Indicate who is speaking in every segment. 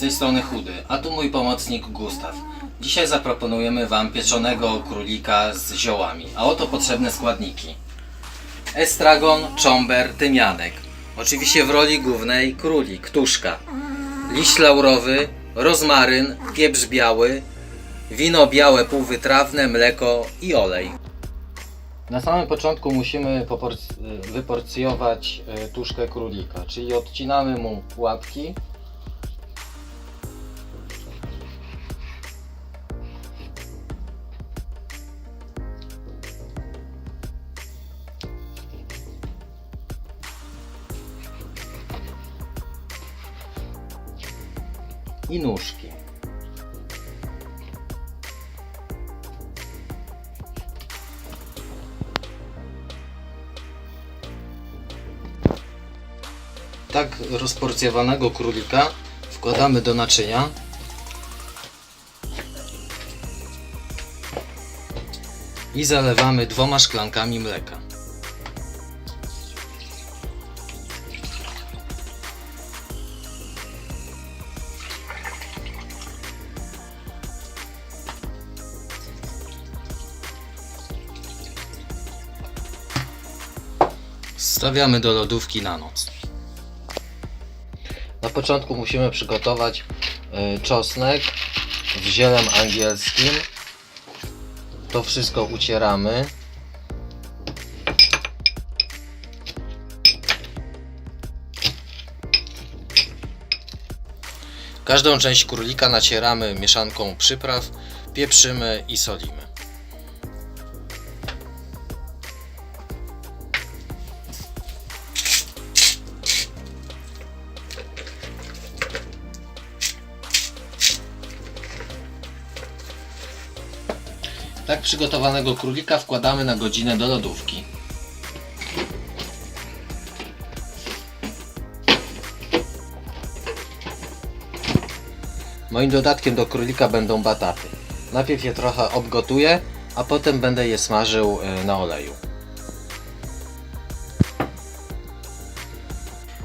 Speaker 1: tej strony Chudy, a tu mój pomocnik Gustaw. Dzisiaj zaproponujemy Wam pieczonego królika z ziołami, a oto potrzebne składniki. Estragon, czomber, tymianek. Oczywiście w roli głównej królik, tuszka. Liść laurowy, rozmaryn, pieprz biały, wino białe półwytrawne, mleko i olej. Na samym początku musimy wyporcjować e, tuszkę królika, czyli odcinamy mu łapki. I nóżki. Tak rozporcjowanego królika wkładamy do naczynia. I zalewamy dwoma szklankami mleka. Stawiamy do lodówki na noc. Na początku musimy przygotować y, czosnek w zielem angielskim. To wszystko ucieramy. Każdą część królika nacieramy mieszanką przypraw, pieprzymy i solimy. Tak przygotowanego królika wkładamy na godzinę do lodówki. Moim dodatkiem do królika będą bataty. Najpierw je trochę obgotuję, a potem będę je smażył e, na oleju.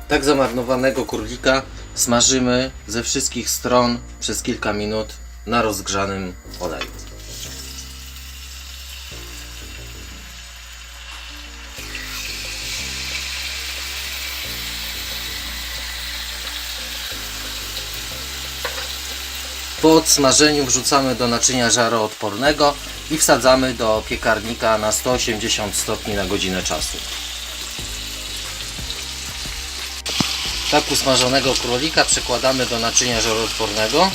Speaker 1: Tak zamarnowanego królika smażymy ze wszystkich stron przez kilka minut na rozgrzanym oleju. Po odsmażeniu wrzucamy do naczynia żaroodpornego i wsadzamy do piekarnika na 180 stopni na godzinę czasu. Tak usmażonego królika przekładamy do naczynia żaroodpornego.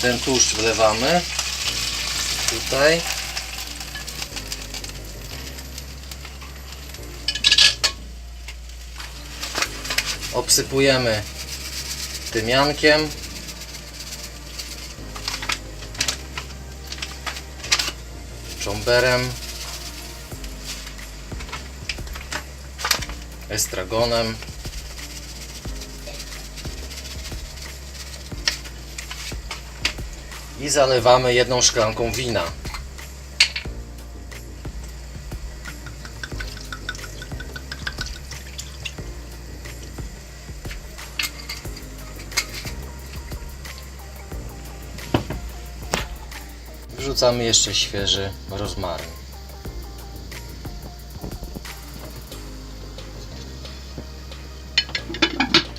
Speaker 1: Ten tłuszcz wlewamy tutaj. Obsypujemy tymiankiem. Czomberem. Estragonem. I zalewamy jedną szklanką wina. Wrzucamy jeszcze świeży rozmaryn.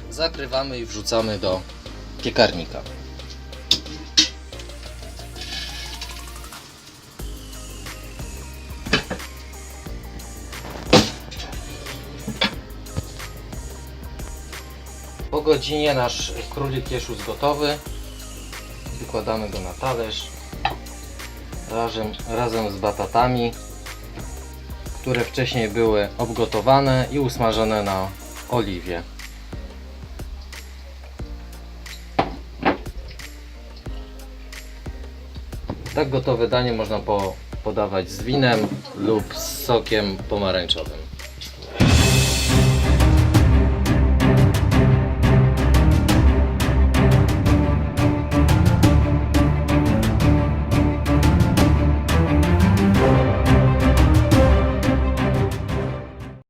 Speaker 1: Zakrywamy i wrzucamy do piekarnika. Po godzinie nasz królik jest już gotowy. Wykładamy go na talerz razem, razem z batatami, które wcześniej były obgotowane i usmażone na oliwie. Tak gotowe danie można po, podawać z winem lub z sokiem pomarańczowym.